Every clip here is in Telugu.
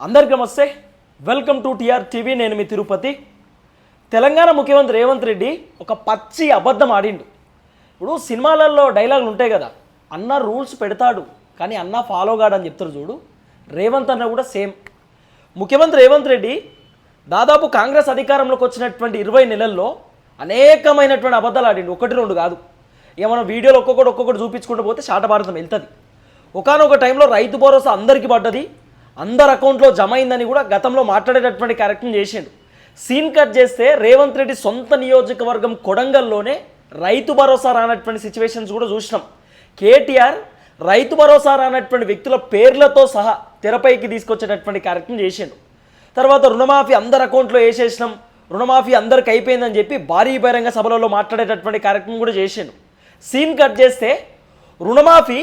అందరికీ నమస్తే. వెల్కమ్ టు టిఆర్ టీవీ నేను మీ తిరుపతి. తెలంగాణ ముఖ్యమంత్రి రేవంత్ రెడ్డి ఒక పచ్చి అబద్ధం ఆడిండు. ఇప్పుడు సినిమాలలో డైలాగులు ఉంటాయి కదా అన్న రూల్స్ పెడతాడు కానీ అన్న ఫాలో కాడని చెప్తారు చూడు. రేవంత్ అన్న కూడా సేమ్. ముఖ్యమంత్రి రేవంత్ రెడ్డి దాదాపు కాంగ్రెస్ అధికారంలోకి వచ్చినటువంటి ఇరవై నెలల్లో అనేకమైనటువంటి అబద్ధాలు ఆడిండు. ఒకటి రెండు కాదు. ఇక మనం వీడియోలో ఒక్కొక్కటి ఒక్కొక్కటి చూపించుకుంటూ పోతే శాట భారతం వెళ్తుంది. ఒకనొక టైంలో రైతు భరోసా అందరికీ పడ్డది. అందరి అకౌంట్లో జమ అయిందని కూడా గతంలో మాట్లాడేటటువంటి కార్యక్రమం చేసిండు. సీన్ కట్ చేస్తే రేవంత్ రెడ్డి సొంత నియోజకవర్గం కొడంగల్లోనే రైతు భరోసా రానటువంటి సిచ్యువేషన్స్ కూడా చూసినాం. కేటీఆర్ రైతు భరోసా రానటువంటి వ్యక్తుల పేర్లతో సహా తెరపైకి తీసుకొచ్చేటటువంటి కార్యక్రమం చేసిండు. తర్వాత రుణమాఫీ అందరి అకౌంట్లో వేసేసినాం. రుణమాఫీ అందరికి అయిపోయిందని చెప్పి భారీ బహిరంగ సభలలో మాట్లాడేటటువంటి కార్యక్రమం కూడా చేసిండు. సీన్ కట్ చేస్తే రుణమాఫీ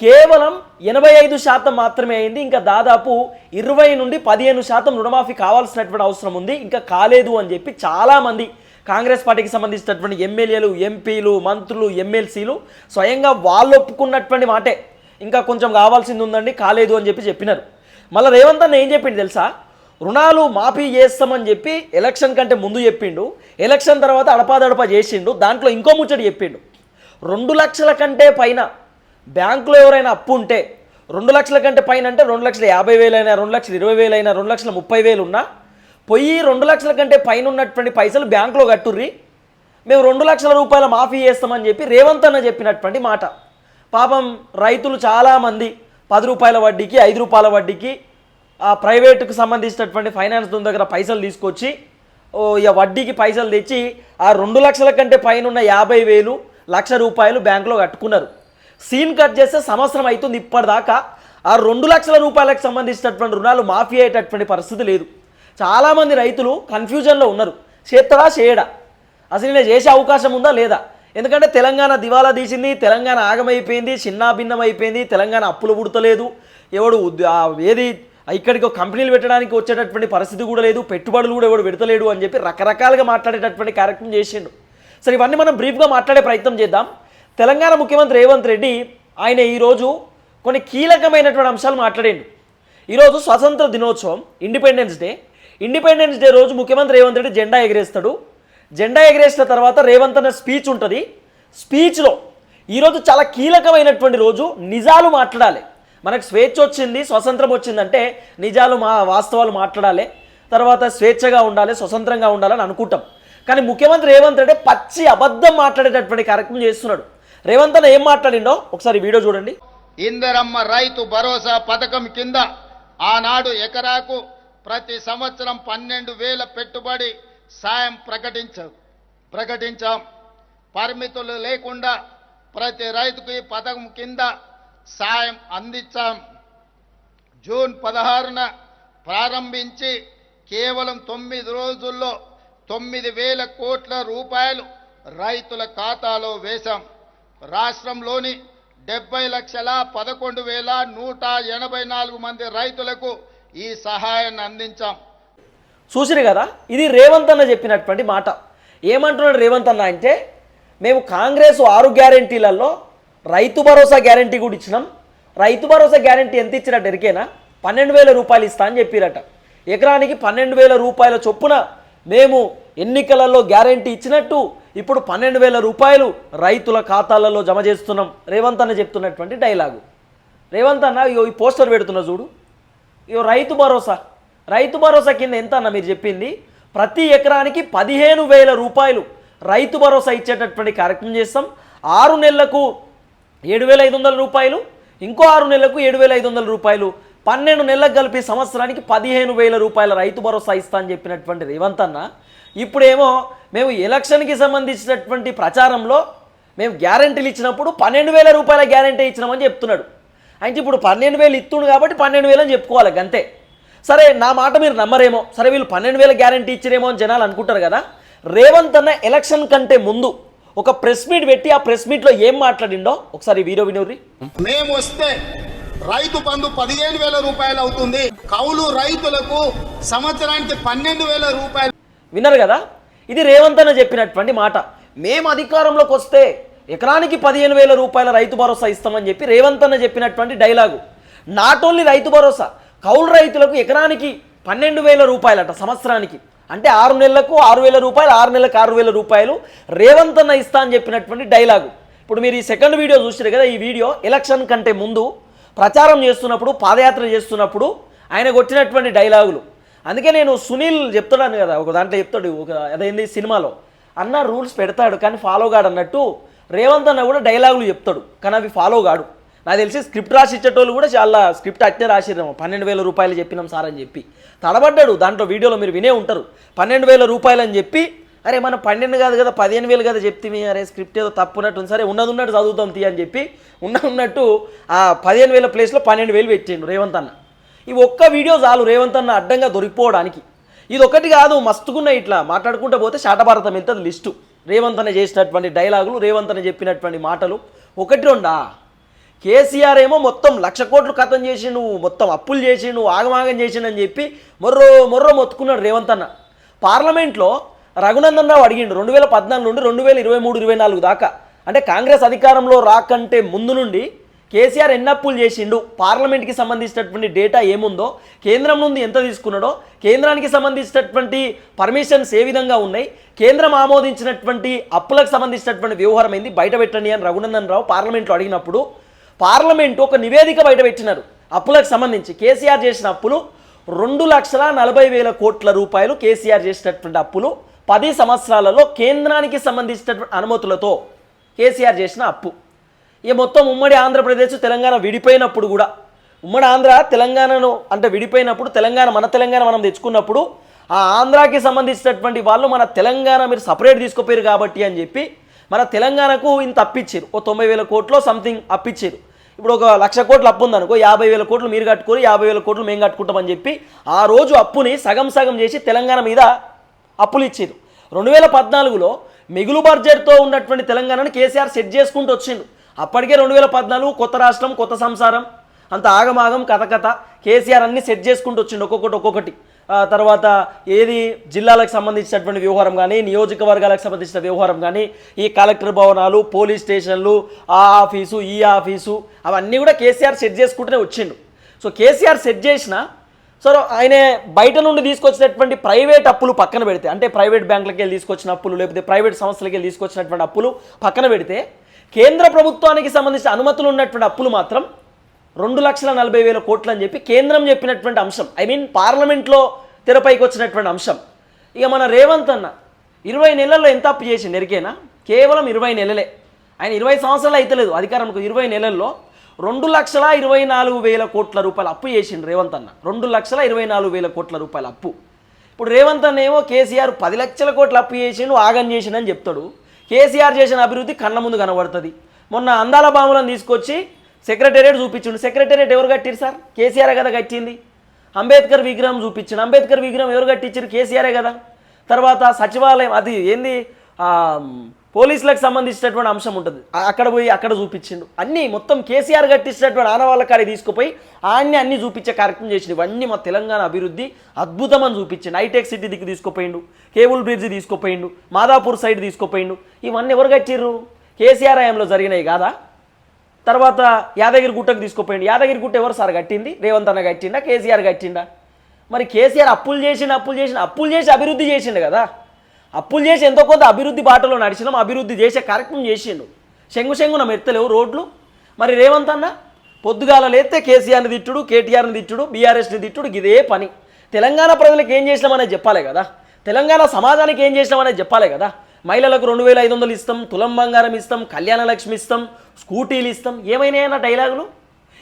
కేవలం ఎనభై ఐదు శాతం మాత్రమే అయింది. ఇంకా దాదాపు ఇరవై నుండి పదిహేను శాతం రుణమాఫీ కావాల్సినటువంటి అవసరం ఉంది. ఇంకా కాలేదు అని చెప్పి చాలామంది కాంగ్రెస్ పార్టీకి సంబంధించినటువంటి ఎమ్మెల్యేలు ఎంపీలు మంత్రులు ఎమ్మెల్సీలు స్వయంగా వాళ్ళు ఒప్పుకున్నటువంటి మాటే. ఇంకా కొంచెం కావాల్సింది ఉందండి కాలేదు అని చెప్పి చెప్పినారు. మళ్ళీ రేవంత్ అన్న ఏం చెప్పిండు తెలుసా? రుణాలు మాఫీ చేస్తామని చెప్పి ఎలక్షన్ కంటే ముందు చెప్పిండు. ఎలక్షన్ తర్వాత అడపాదడపా చేసిండు. దాంట్లో ఇంకో ముచ్చటి చెప్పిండు. రెండు లక్షల కంటే పైన బ్యాంకులో ఎవరైనా అప్పు ఉంటే రెండు లక్షల కంటే పైన అంటే రెండు లక్షల యాభై వేలైనా రెండు లక్షల ఇరవై వేలైనా రెండు లక్షల ముప్పై వేలు ఉన్నా పొయ్యి రెండు లక్షల కంటే పైన ఉన్నటువంటి పైసలు బ్యాంకులో కట్టుర్రి. మేము రెండు లక్షల రూపాయల మాఫీ చేస్తామని చెప్పి రేవంత్ అన్న చెప్పినటువంటి మాట. పాపం రైతులు చాలామంది పది రూపాయల వడ్డీకి ఐదు రూపాయల వడ్డీకి ఆ ప్రైవేటుకు సంబంధించినటువంటి ఫైనాన్స్ దగ్గర పైసలు తీసుకొచ్చి ఓ ఇక వడ్డీకి పైసలు తెచ్చి ఆ రెండు లక్షల కంటే పైన ఉన్న యాభై వేలు లక్ష రూపాయలు బ్యాంకులో కట్టుకున్నారు. సీన్ కట్ చేస్తే సంవత్సరం అవుతుంది ఇప్పటిదాకా. ఆ రెండు లక్షల రూపాయలకు సంబంధించినటువంటి రుణాలు మాఫీ అయ్యేటటువంటి పరిస్థితి లేదు. చాలామంది రైతులు కన్ఫ్యూజన్లో ఉన్నారు. చేత్తడా చేయడా? అసలు నేను చేసే అవకాశం ఉందా లేదా? ఎందుకంటే తెలంగాణ దివాలా తీసింది తెలంగాణ ఆగమైపోయింది చిన్నాభిన్నం అయిపోయింది తెలంగాణ అప్పులు పుడతలేదు. ఎవడు ఏది ఇక్కడికి ఒక కంపెనీలు పెట్టడానికి వచ్చేటటువంటి పరిస్థితి కూడా లేదు. పెట్టుబడులు కూడా ఎవడు పెడతలేడు అని చెప్పి రకరకాలుగా మాట్లాడేటటువంటి కార్యక్రమం చేసిండు. సరే ఇవన్నీ మనం బ్రీఫ్గా మాట్లాడే ప్రయత్నం చేద్దాం. తెలంగాణ ముఖ్యమంత్రి రేవంత్ రెడ్డి ఆయన ఈరోజు కొన్ని కీలకమైనటువంటి అంశాలు మాట్లాడిండు. ఈరోజు స్వతంత్ర దినోత్సవం ఇండిపెండెన్స్ డే ఇండిపెండెన్స్ డే రోజు ముఖ్యమంత్రి రేవంత్ రెడ్డి జెండా ఎగిరేస్తాడు. జెండా ఎగిరేసిన తర్వాత రేవంత్ అన్న స్పీచ్ ఉంటుంది. స్పీచ్లో ఈరోజు చాలా కీలకమైనటువంటి రోజు నిజాలు మాట్లాడాలి. మనకు స్వేచ్ఛ వచ్చింది స్వతంత్రం వచ్చిందంటే నిజాలు మా వాస్తవాలు మాట్లాడాలి. తర్వాత స్వేచ్ఛగా ఉండాలి స్వతంత్రంగా ఉండాలని అనుకుంటాం. కానీ ముఖ్యమంత్రి రేవంత్ రెడ్డి పచ్చి అబద్ధం మాట్లాడేటటువంటి కార్యక్రమం చేస్తున్నాడు. రేవంత్ అన్న ఏం మాట్లాడిండో ఒకసారి వీడియో చూడండి. ఇందరమ్మ రైతు భరోసా పథకం కింద ఆనాడు ఎకరాకు ప్రతి సంవత్సరం పన్నెండు వేల పెట్టుబడి సాయం ప్రకటించ ప్రకటించాం. పరిమితులు లేకుండా ప్రతి రైతుకు ఈ పథకం కింద సాయం అందించాం. జూన్ పదహారున ప్రారంభించి కేవలం తొమ్మిది రోజుల్లో తొమ్మిది వేల కోట్ల రూపాయలు రైతుల ఖాతాలో వేశాం. రాష్ట్రంలోని డెబ్బై లక్షల పదకొండు వేల నూట ఎనభై నాలుగు మంది రైతులకు ఈ సహాయాన్ని అందించాం. చూసిరు కదా? ఇది రేవంత్ అన్న చెప్పినటువంటి మాట. ఏమంటున్నాడు రేవంత్ అన్న అంటే మేము కాంగ్రెస్ ఆరు గ్యారంటీలలో రైతు భరోసా గ్యారంటీ కూడా ఇచ్చినాం. రైతు భరోసా గ్యారంటీ ఎంత ఇచ్చినట్టు ఎరికేనా? పన్నెండు వేల రూపాయలు ఇస్తా అని చెప్పిరట. ఎకరానికి పన్నెండు వేల రూపాయల చొప్పున మేము ఎన్నికలలో గ్యారంటీ ఇచ్చినట్టు ఇప్పుడు పన్నెండు వేల రూపాయలు రైతుల ఖాతాలలో జమ చేస్తున్నాం. రేవంత్ అన్న చెప్తున్నటువంటి డైలాగు. రేవంత్ అన్న ఇగో ఈ పోస్టర్ పెడుతున్నా చూడు. ఇగో రైతు భరోసా. రైతు భరోసా కింద ఎంత అన్న మీరు చెప్పింది? ప్రతి ఎకరానికి పదిహేను వేల రూపాయలు రైతు భరోసా ఇచ్చేటటువంటి కార్యక్రమం చేస్తాం. ఆరు నెలలకు ఏడు వేల ఐదు వందల రూపాయలు ఇంకో ఆరు నెలలకు ఏడు వేల ఐదు వందల రూపాయలు. పన్నెండు నెలలకు కలిపి సంవత్సరానికి పదిహేను వేల రూపాయల రైతు భరోసా ఇస్తా అని చెప్పినటువంటి రేవంత్ అన్న ఇప్పుడేమో మేము ఎలక్షన్కి సంబంధించినటువంటి ప్రచారంలో మేము గ్యారంటీలు ఇచ్చినప్పుడు పన్నెండు వేల రూపాయల గ్యారంటీ ఇచ్చినామని చెప్తున్నాడు. అంటే ఇప్పుడు పన్నెండు వేలు ఇస్తుండు కాబట్టి పన్నెండు వేలు అని చెప్పుకోవాలి అంతే సరే నా మాట మీరు నమ్మరేమో. సరే వీళ్ళు పన్నెండు వేల గ్యారంటీ ఇచ్చిరేమో అని జనాలు అనుకుంటారు కదా. రేవంత్ అన్న ఎలక్షన్ కంటే ముందు ఒక ప్రెస్ మీట్ పెట్టి ఆ ప్రెస్ మీట్లో ఏం మాట్లాడిండో ఒకసారి వీడియో వినూరి మేము వస్తే రైతు బంధు పదిహేను వేల రూపాయలు అవుతుంది. కౌలు రైతులకు సంవత్సరానికి పన్నెండు వేల రూపాయలు. విన్నారు కదా? ఇది రేవంత్ అన్న చెప్పినటువంటి మాట. మేము అధికారంలోకి వస్తే ఎకరానికి పదిహేను వేల రూపాయల రైతు భరోసా ఇస్తామని చెప్పి రేవంత్ అన్న చెప్పినటువంటి dialogue. Not only Rythu Bharosa కౌలు రైతులకు ఎకరానికి పన్నెండు వేల రూపాయలట సంవత్సరానికి. అంటే ఆరు నెలలకు ఆరు వేల రూపాయలు ఆరు నెలలకు ఆరు వేల రూపాయలు రేవంత్ అన్న ఇస్తా అని చెప్పినటువంటి డైలాగు. ఇప్పుడు మీరు ఈ సెకండ్ వీడియో చూసారు కదా ఈ వీడియో ఎలక్షన్ కంటే ముందు ప్రచారం చేస్తున్నప్పుడు పాదయాత్ర చేస్తున్నప్పుడు ఆయన కొట్టినటువంటి డైలాగులు. అందుకే నేను సునీల్ చెప్తున్నాను కదా ఒక దాంట్లో చెప్తాడు ఒక అదేంది సినిమాలో. అన్న రూల్స్ పెడతాడు కానీ ఫాలో కాడు అన్నట్టు రేవంత్ అన్న కూడా డైలాగులు చెప్తాడు కానీ అవి ఫాలో కాడు నాకు తెలిసి స్క్రిప్ట్ రాసి ఇచ్చేటోళ్ళు కూడా చాలా స్క్రిప్ట్ అట్నే రాసిరేమో పన్నెండు వేల రూపాయలు చెప్పినాం సార్ అని చెప్పి. తడబడ్డాడు దాంట్లో వీడియోలో మీరు వినే ఉంటారు. పన్నెండు వేల రూపాయలు అని చెప్పి అరే మనం పన్నెండు కాదు కదా పదిహేను వేలు కదా చెప్తే అరే స్క్రిప్ట్ ఏదో తప్పున్నట్టు ఉంది. సరే ఉన్నది ఉన్నట్టు చదువుతాం తీ అని చెప్పి ఉన్న ఉన్నట్టు ఆ పదిహేను వేల ప్లేస్లో పన్నెండు వేలు పెట్టిండు రేవంత్ అన్న. ఈ ఒక్క వీడియో చాలు రేవంత్ అన్న అడ్డంగా దొరికిపోవడానికి. ఇది ఒకటి కాదు మస్తుకున్న ఇట్లా మాట్లాడుకుంటూ పోతే శాటభారతం ఎంత లిస్టు. రేవంత్ అన్న చేసినటువంటి డైలాగులు రేవంత్ అన్న చెప్పినటువంటి మాటలు. ఒకటి రెండా? కేసీఆర్ ఏమో మొత్తం లక్ష కోట్లు కథం చేసి నువ్వు మొత్తం అప్పులు చేసి నువ్వు ఆగమాగం చేసినని చెప్పి మొర్రో మొర్రో మొత్తుకున్నాడు రేవంత్ అన్న. పార్లమెంట్లో రఘునందన్ రావు అడిగిండు రెండు వేల పద్నాలుగు నుండి రెండు వేల ఇరవై మూడు ఇరవై నాలుగు దాకా. అంటే కాంగ్రెస్ అధికారంలో రాకంటే ముందు నుండి కేసీఆర్ ఎన్ని అప్పులు చేసిండు. పార్లమెంట్కి సంబంధించినటువంటి డేటా ఏముందో కేంద్రం నుండి ఎంత తీసుకున్నాడో కేంద్రానికి సంబంధించినటువంటి పర్మిషన్స్ ఏ విధంగా ఉన్నాయి కేంద్రం ఆమోదించినటువంటి అప్పులకు సంబంధించినటువంటి వ్యవహారం ఏంది బయట పెట్టండి అని రఘునందన్ రావు పార్లమెంట్లో అడిగినప్పుడు పార్లమెంట్ ఒక నివేదిక బయట పెట్టినారు. అప్పులకు సంబంధించి కేసీఆర్ చేసిన అప్పులు రెండు లక్షల నలభై వేల కోట్ల రూపాయలు కేసీఆర్ చేసినటువంటి అప్పులు పది సంవత్సరాలలో కేంద్రానికి సంబంధించినటువంటి అనుమతులతో కేసీఆర్ చేసిన అప్పు. ఇక మొత్తం ఉమ్మడి ఆంధ్రప్రదేశ్ తెలంగాణ విడిపోయినప్పుడు కూడా ఉమ్మడి ఆంధ్ర తెలంగాణను అంటే విడిపోయినప్పుడు తెలంగాణ మన తెలంగాణ మనం తెచ్చుకున్నప్పుడు ఆ ఆంధ్రాకి సంబంధించినటువంటి వాళ్ళు మన తెలంగాణ మీరు సపరేట్ తీసుకుపోయారు కాబట్టి అని చెప్పి మన తెలంగాణకు ఇంత అప్పిచ్చారు ఓ తొంభై వేల కోట్లు సంథింగ్ అప్పిచ్చారు ఇప్పుడు ఒక లక్ష కోట్లు అప్పు ఉందనుకో యాభై వేల కోట్లు మీరు కట్టుకోరు యాభై వేల కోట్లు మేము కట్టుకుంటామని చెప్పి ఆ రోజు అప్పుని సగం సగం చేసి తెలంగాణ మీద అప్పులు ఇచ్చారు రెండు వేల పద్నాలుగులో మిగులు బడ్జెట్తో ఉన్నటువంటి తెలంగాణను కేసీఆర్ సెట్ చేసుకుంటూ వచ్చిండు. అప్పటికే రెండు వేల పద్నాలుగు కొత్త రాష్ట్రం కొత్త సంసారం. అంత ఆగమాగం కథ కథ. కేసీఆర్ అన్ని సెట్ చేసుకుంటూ వచ్చిండు ఒక్కొక్కటి ఒక్కొక్కటి. తర్వాత ఏది జిల్లాలకు సంబంధించినటువంటి వ్యవహారం కానీ నియోజకవర్గాలకు సంబంధించిన వ్యవహారం కానీ ఈ కలెక్టర్ భవనాలు పోలీస్ స్టేషన్లు ఆ ఆఫీసు ఈ ఆఫీసు అవన్నీ కూడా కేసీఆర్ సెట్ చేసుకుంటూనే వచ్చిండు. సో కేసీఆర్ సెట్ చేసిన సో ఆయన బయట నుండి తీసుకొచ్చినటువంటి ప్రైవేట్ అప్పులు పక్కన పెడితే అంటే ప్రైవేట్ బ్యాంకులకి వెళ్ళి తీసుకొచ్చిన అప్పులు లేకపోతే ప్రైవేట్ సంస్థలకి వెళ్ళి తీసుకొచ్చినటువంటి అప్పులు పక్కన పెడితే కేంద్ర ప్రభుత్వానికి సంబంధించిన అనుమతులు ఉన్నటువంటి అప్పులు మాత్రం రెండు లక్షల నలభై వేల కోట్లు అని చెప్పి కేంద్రం చెప్పినటువంటి అంశం. ఐ మీన్ పార్లమెంట్లో తెరపైకి వచ్చినటువంటి అంశం. ఇక మన రేవంత్ అన్న ఇరవై నెలల్లో ఎంత అప్పు చేసిండు? ఎరికేనా? కేవలం ఇరవై నెలలే. ఆయన ఇరవై సంవత్సరాలు అయితలేదు అధికారంకు ఇరవై నెలల్లో రెండు లక్షల ఇరవై నాలుగు వేల కోట్ల రూపాయల అప్పు చేసిండు రేవంత్ అన్న. రెండు లక్షల ఇరవై నాలుగు వేల కోట్ల రూపాయల అప్పు. ఇప్పుడు రేవంత్ అన్న ఏమో కేసీఆర్ పది లక్షల కోట్ల అప్పు చేసిండు ఆగం చేసిండని చెప్తాడు. కేసీఆర్ చేసిన అభివృద్ధి కన్న ముందు కనబడుతుంది. మొన్న అందాల బాములను తీసుకొచ్చి సెక్రటేరియట్ చూపించిండు. సెక్రటేరియట్ ఎవరు కట్టిరు సార్? కేసీఆర్ కదా కట్టింది. అంబేద్కర్ విగ్రహం చూపించిండు. అంబేద్కర్ విగ్రహం ఎవరు కట్టించారు కేసీఆరే కదా. తర్వాత సచివాలయం అది ఏంది? పోలీసులకు సంబంధించినటువంటి అంశం ఉంటుంది. అక్కడ పోయి అక్కడ చూపించిండు. అన్నీ మొత్తం కేసీఆర్ కట్టించినటువంటి ఆనవాళ్ళ కాడికి తీసుకుపోయి ఆయన్ని అన్ని చూపించే కార్యక్రమం చేసిండు. ఇవన్నీ మా తెలంగాణ అభివృద్ధి అద్భుతం అని చూపించిండు. హైటెక్ సిటీ దిక్కు తీసుకుపోయిండు. కేబుల్ బ్రిడ్జ్ తీసుకుపోయిండు. మాదాపూర్ సైడ్ తీసుకుపోయిండు. ఇవన్నీ ఎవరు కట్టిర్రు? కేసీఆర్ హయాంలో జరిగినాయి కాదా? తర్వాత యాదగిరి గుట్టకు తీసుకుపోయిండు. యాదగిరి గుట్ట ఎవరు సార్ కట్టింది? రేవంత్ అన్న కట్టిండా? కేసీఆర్ కట్టిండా? మరి కేసీఆర్ అప్పులు చేసిన అప్పులు చేసిన అప్పులు చేసి అభివృద్ధి చేసిండు కదా? అప్పులు చేసి ఎంతో కొంత అభివృద్ధి బాటలో నడిచినాం అభివృద్ధి చేసే కార్యక్రమం చేసిండు. శంగు శంగున మెత్తలేవు రోడ్లు. మరి రేవంత్ అన్న పొద్దుగాల లేస్తే కేసీఆర్ని తిట్టుడు కేటీఆర్ని తిట్టుడు బీఆర్ఎస్ని తిట్టుడు ఇదే పని. తెలంగాణ ప్రజలకు ఏం చేసినామనేది చెప్పాలి కదా. తెలంగాణ సమాజానికి ఏం చేసినామనేది చెప్పాలి కదా. మహిళలకు రెండు వేల ఐదు వందలు ఇస్తాం తులం బంగారం ఇస్తాం కళ్యాణ లక్ష్మి ఇస్తాం స్కూటీలు ఇస్తాం ఏమైనాయన్న డైలాగులు?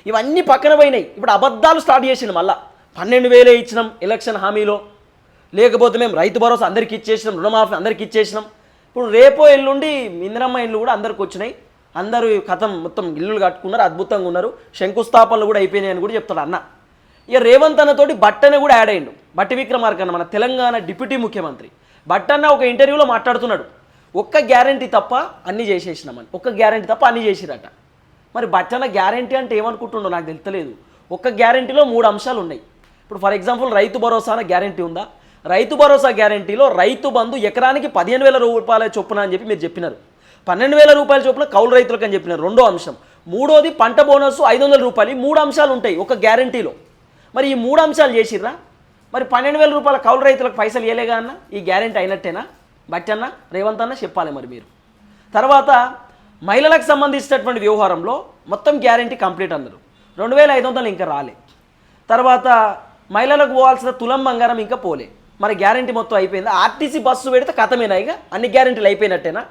ఇవన్నీ పక్కన పోయినాయి. ఇప్పుడు అబద్ధాలు స్టార్ట్ చేసిండు మళ్ళా. పన్నెండు వేలే ఇచ్చినాం ఎలక్షన్ హామీలో. లేకపోతే మేము రైతు భరోసా అందరికి ఇచ్చేసినాం రుణమాఫీ అందరికి ఇచ్చేసినాం. ఇప్పుడు రేపో ఎల్లుండి ఇందిరమ్మ ఇల్లు కూడా అందరికి వచ్చినాయి. అందరూ కథం మొత్తం ఇల్లులు కట్టుకున్నారు అద్భుతంగా ఉన్నారు. శంకుస్థాపనలు కూడా అయిపోయినాయి అని కూడా చెప్తాడు అన్న. ఇక రేవంత్ అన్నతోటి బట్టనే కూడా యాడ్ అయ్యిండు బట్టి విక్రమార్కన్న మన తెలంగాణ డిప్యూటీ ముఖ్యమంత్రి. బట్టన్న ఒక ఇంటర్వ్యూలో మాట్లాడుతున్నాడు. ఒక్క గ్యారంటీ తప్ప అన్నీ చేసేసినామని. ఒక్క గ్యారంటీ తప్ప అన్నీ చేసిరట. మరి బట్టన గ్యారంటీ అంటే ఏమనుకుంటుండో నాకు తెలియలేదు ఒక్క గ్యారంటీలో మూడు అంశాలు ఉన్నాయి. ఇప్పుడు ఫర్ ఎగ్జాంపుల్ రైతు భరోసా అనే గ్యారంటీ ఉందా? రైతు భరోసా గ్యారంటీలో రైతు బంధు ఎకరానికి పదిహేను వేల రూపాయల చొప్పున అని చెప్పి మీరు చెప్పినారు. పన్నెండు వేల రూపాయల చొప్పున కౌలు రైతులకు అని చెప్పినారు. రెండో అంశం. మూడోది పంట బోనస్ ఐదు వందల రూపాయలు. ఈ మూడు అంశాలు ఉంటాయి ఒక గ్యారంటీలో. మరి ఈ మూడు అంశాలు చేసిర్రా? మరి పన్నెండు వేల రూపాయల కౌలు రైతులకు పైసలు ఇవ్వలేగా అన్న? ఈ గ్యారెంటీ అయినట్టేనా? బట్టన్న? రేవంత్ అన్న చెప్పాలి మరి మీరు. తర్వాత మహిళలకు సంబంధించినటువంటి వ్యవహారంలో మొత్తం గ్యారెంటీ కంప్లీట్ అందరు రెండు వేల ఐదు వందలు ఇంకా రాలే. తర్వాత మహిళలకు పోవాల్సిన తులం బంగారం ఇంకా పోలే. మరి గ్యారెంటీ మొత్తం అయిపోయింది. ఆర్టీసీ బస్సు పెడితే కథమేనా ఇక? అన్ని గ్యారెంటీలు అయిపోయినట్టేనా?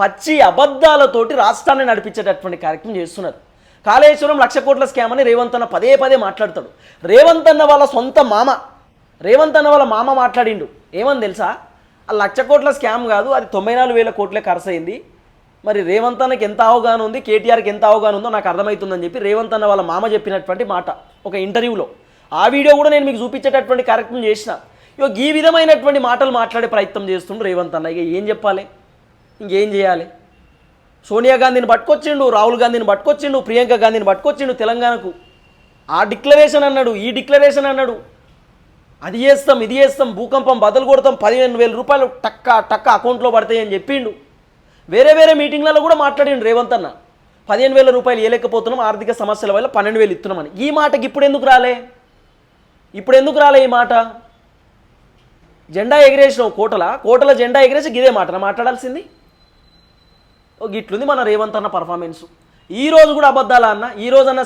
పచ్చి అబద్ధాలతోటి రాష్ట్రాన్ని నడిపించేటటువంటి కార్యక్రమం చేస్తున్నారు. కాళేశ్వరం లక్ష కోట్ల స్కామ్ అని రేవంత్ అన్న పదే పదే మాట్లాడతాడు. రేవంత్ అన్న వాళ్ళ సొంత మామ రేవంత్ అన్న వాళ్ళ మామ మాట్లాడిండు. ఏమని తెలుసా? ఆ లక్ష కోట్ల స్కామ్ కాదు అది తొంభై నాలుగు వేల కోట్లే ఖర్చు అయింది. మరి రేవంత్ అన్నకి ఎంత అవగాహన ఉంది? కేటీఆర్కి ఎంత అవగాహన ఉందో నాకు అర్థమవుతుందని చెప్పి రేవంత్ అన్న వాళ్ళ మామ చెప్పినటువంటి మాట ఒక ఇంటర్వ్యూలో. ఆ వీడియో కూడా నేను మీకు చూపించేటటువంటి కార్యక్రమం చేసిన. ఈ విధమైనటువంటి మాటలు మాట్లాడే ప్రయత్నం చేస్తుండ్రు రేవంత్ అన్న. ఇక ఏం చెప్పాలి? ఇంకేం చేయాలి? సోనియా గాంధీని పట్టుకొచ్చిండు రాహుల్ గాంధీని పట్టుకొచ్చిండు ప్రియాంక గాంధీని పట్టుకొచ్చిండు తెలంగాణకు. ఆ డిక్లరేషన్ అన్నాడు ఈ డిక్లరేషన్ అన్నాడు. అది చేస్తాం ఇది చేస్తాం భూకంపం బదులు కొడతాం పదిహేను వేల రూపాయలు టక్క టక్క అకౌంట్లో పడతాయి అని చెప్పిండు. వేరే వేరే మీటింగ్లలో కూడా మాట్లాడిండు రేవంత్ అన్న. పదిహేను వేల రూపాయలు ఇవ్వలేకపోతున్నాం ఆర్థిక సమస్యల వల్ల పన్నెండు వేలు ఇస్తున్నామని. ఈ మాటకి ఇప్పుడు ఎందుకు రాలే? ఇప్పుడు ఎందుకు రాలే ఈ మాట? జెండా ఎగిరేసినావు కోటల కోటల జెండా ఎగిరేసి గిదే మాటన మాట్లాడాల్సింది? ఓ గిట్లుంది మన రేవంత్ అన్న పర్ఫార్మెన్స్ ఈ రోజు కూడా అబద్ధాలా అన్న? ఈ రోజన్నా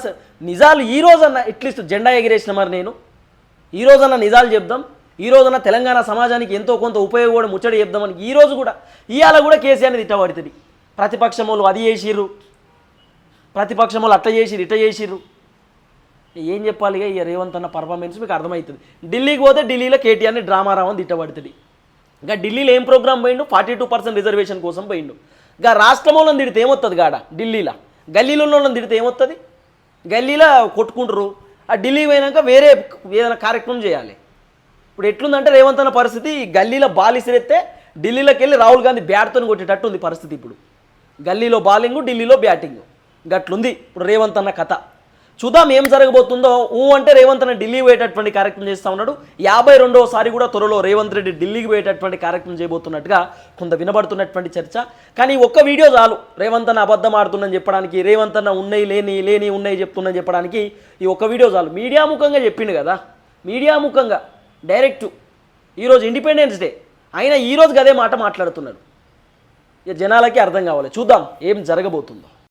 నిజాలు ఈ రోజన్నా ఎట్లీస్ట్ జెండా ఎగిరేసిన మరి నేను. ఈ రోజన్నా నిజాలు చెప్దాం. ఈ రోజున తెలంగాణ సమాజానికి ఎంతో కొంత ఉపయోగపడి ముచ్చడి చెప్దామని ఈ రోజు కూడా ఇవాళ కూడా కేసీఆర్ని తిట్టబడుతుంది. ప్రతిపక్షములు అది చేసిర్రు. ప్రతిపక్షములు అట్ట చేసిర్రు ఇట్ట చేసిర్రు. ఏం చెప్పాలి ఇక ఈ రేవంత్ అన్న పర్ఫార్మెన్స్ మీకు అర్థమవుతుంది. ఢిల్లీకి పోతే ఢిల్లీలో కేటీఆర్ని డ్రామా రావని తిట్టబడుతుంది. ఇంకా ఢిల్లీలో ఏం ప్రోగ్రామ్ పోయిండు? ఫార్టీ టూ పర్సెంట్ రిజర్వేషన్ కోసం పోయిండు. ఇంకా రాష్ట్రంలో తిడితే ఏమొస్తుంది గాడ ఢిల్లీలో. గల్లీలో తిడితే ఏమొస్తుంది గల్లీలో కొట్టుకుంటారు ఆ ఢిల్లీ పోయినాక వేరే ఏదైనా కార్యక్రమం చేయాలి. ఇప్పుడు ఎట్లుందంటే రేవంత్ అన్న పరిస్థితి ఈ గల్లీలో బాల్ ఇసిరెత్తే ఢిల్లీలోకి వెళ్ళి రాహుల్ గాంధీ బ్యాట్తో కొట్టేటట్టు ఉంది పరిస్థితి ఇప్పుడు. గల్లీలో బాలింగు ఢిల్లీలో బ్యాటింగ్ గట్లుంది ఇప్పుడు రేవంత్ అన్న కథ. చూద్దాం ఏం జరగబోతుందో. ఊ అంటే రేవంత్ రెడ్డి ఢిల్లీ పోయేటటువంటి కార్యక్రమం చేస్తూ ఉన్నాడు. యాభై రెండవసారి కూడా త్వరలో రేవంత్ రెడ్డి ఢిల్లీకి పోయేటటువంటి కార్యక్రమం చేయబోతున్నట్టుగా కొంత వినబడుతున్నటువంటి చర్చ. కానీ ఒక్క వీడియో చాలు. రేవంత్ అన్న అబద్ధం ఆడుతుందని చెప్పడానికి రేవంత్ అన్న ఉన్నాయి లేని లేని ఉన్నాయి చెప్తుందని చెప్పడానికి ఈ ఒక్క వీడియో చాలు. మీడియా ముఖంగా చెప్పిండు కదా. మీడియా ముఖంగా. డైరెక్ట్. ఈరోజు ఇండిపెండెన్స్ డే. అయినా ఈరోజు అదే మాట మాట్లాడుతున్నాడు. ఇక జనాలకి అర్థం కావాలి. చూద్దాం ఏం జరగబోతుందో.